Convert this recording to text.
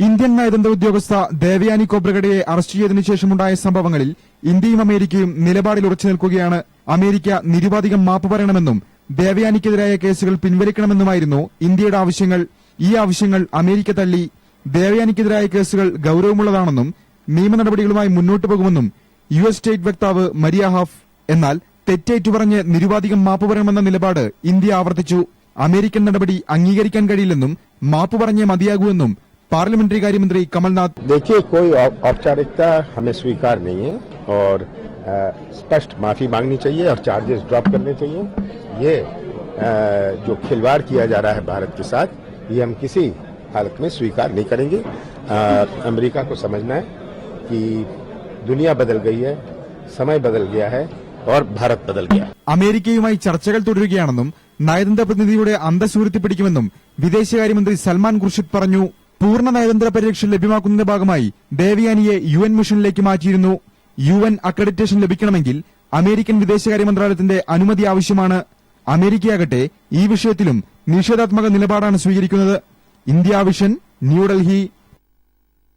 Indian നയതന്ത്ര ഉദ്യോഗസ്ഥ Devayani കോബ്രഗഡയെ arrest ചെയ്തതിനു ശേഷമുണ്ടായ സംഭവങ്ങളിൽ ഇന്ത്യയും അമേരിക്കയും നിലപാടിൽ ഉറച്ചു നിൽക്കുകയാണ്. അമേരിക്ക നിരുപാധികം മാപ്പ് പറയണമെന്നും ദേവയാനിക്കെതിരായ കേസുകൾ പിൻവലിക്കണമെന്നുമായിരുന്നു ഇന്ത്യയുടെ ആവശ്യങ്ങൾ. ഈ ആവശ്യങ്ങൾ അമേരിക്ക തള്ളി. ദേവയാനിക്കെതിരായ കേസുകൾ ഗൌരവമുള്ളതാണെന്നും നിയമ നടപടികളുമായി മുന്നോട്ടു പോകുമെന്നും യു എസ് സ്റ്റേറ്റ് വക്താവ് മരിയ ഹാഫ് എന്നാൽ തെറ്റേറ്റു പറഞ്ഞ് നിരുപാധികം മാപ്പ് പറയണമെന്ന നിലപാട് ഇന്ത്യ ആവർത്തിച്ചു. അമേരിക്കൻ നടപടി അംഗീകരിക്കാൻ കഴിയില്ലെന്നും മാപ്പ് പറഞ്ഞേ മതിയാകൂ എന്നും പാർലമെന്ററി കാര്യമന്ത്രി കമൽനാഥ് देखिए कोई औ- औपचारिकता हमें स्वीकार नहीं है और अ, स्पष्ट माफी मांगनी चाहिए और चार्जेस ड्रॉप करने चाहिए ये अ, जो खिलवाड़ किया जा रहा है भारत के साथ ये हम किसी हालत में स्वीकार नहीं करेंगे अ, अमेरिका को समझना है कि दुनिया बदल गई है समय बदल गया है और भारत बदल गया है അമേരിക്കയുമായി ചർച്ചകൾ തുടരുകയാണെന്നും നയതന്ത്ര പ്രതിനിധിയുടെ അന്തസ് ഉയർത്തിപ്പിടിക്കുമെന്നും വിദേശകാര്യമന്ത്രി സൽമാൻ ഖുർഷിദ് പറഞ്ഞു പൂർണ നയതന്ത്ര പരിരക്ഷ ലഭ്യമാക്കുന്നതിന്റെ ഭാഗമായി ദേവയാനിയെ യു എൻ മിഷനിലേക്ക് മാറ്റിയിരുന്നു. യു എൻ അക്രഡിറ്റേഷൻ ലഭിക്കണമെങ്കിൽ അമേരിക്കൻ വിദേശകാര്യ മന്ത്രാലയത്തിന്റെ അനുമതി ആവശ്യമാണ്. അമേരിക്കയാകട്ടെ ഈ വിഷയത്തിലും നിഷേധാത്മക നിലപാടാണ് സ്വീകരിക്കുന്നത്. India vision New Delhi